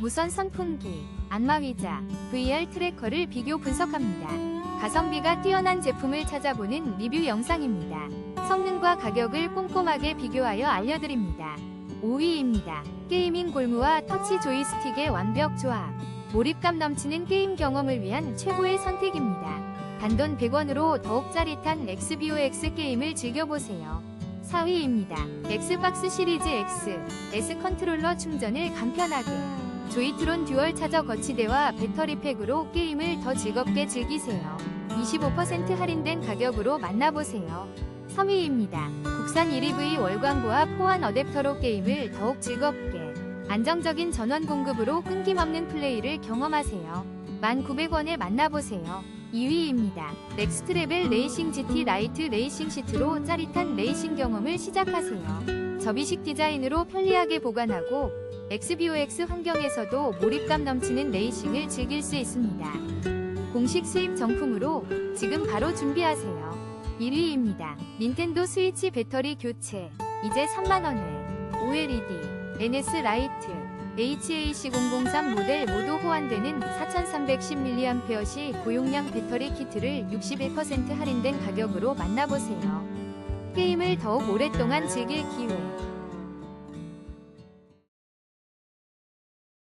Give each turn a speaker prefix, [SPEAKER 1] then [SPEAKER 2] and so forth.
[SPEAKER 1] 무선 선풍기, 안마의자, VR 트래커를 비교 분석합니다. 가성비가 뛰어난 제품을 찾아보는 리뷰 영상입니다. 성능과 가격을 꼼꼼하게 비교하여 알려드립니다. 5위입니다. 게이밍 골무와 터치 조이스틱의 완벽 조합. 몰입감 넘치는 게임 경험을 위한 최고의 선택입니다. 단돈 100원으로 더욱 짜릿한 XBOX 게임을 즐겨보세요. 4위입니다. 엑스박스 시리즈 X, S 컨트롤러 충전을 간편하게. 조이트론 듀얼 차저 거치대와 배터리팩으로 게임을 더 즐겁게 즐기세요. 25% 할인된 가격으로 만나보세요. 3위입니다. 국산 1EV 월광고와 포환 어댑터로 게임을 더욱 즐겁게. 안정적인 전원 공급으로 끊김없는 플레이를 경험하세요. 1,900원에 만나보세요. 2위입니다. 넥스트레벨 레이싱 GT 라이트 레이싱 시트로 짜릿한 레이싱 경험을 시작하세요. 접이식 디자인으로 편리하게 보관하고 XBOX 환경에서도 몰입감 넘치는 레이싱을 즐길 수 있습니다. 공식 수입 정품으로 지금 바로 준비하세요. 1위입니다. 닌텐도 스위치 배터리 교체. 이제 3만원에 OLED, NS 라이트, HAC003 모델 모두 호환되는 4310mAh 고용량 배터리 키트를 61% 할인된 가격으로 만나보세요. 게임을 더욱 오랫동안 즐길 기회.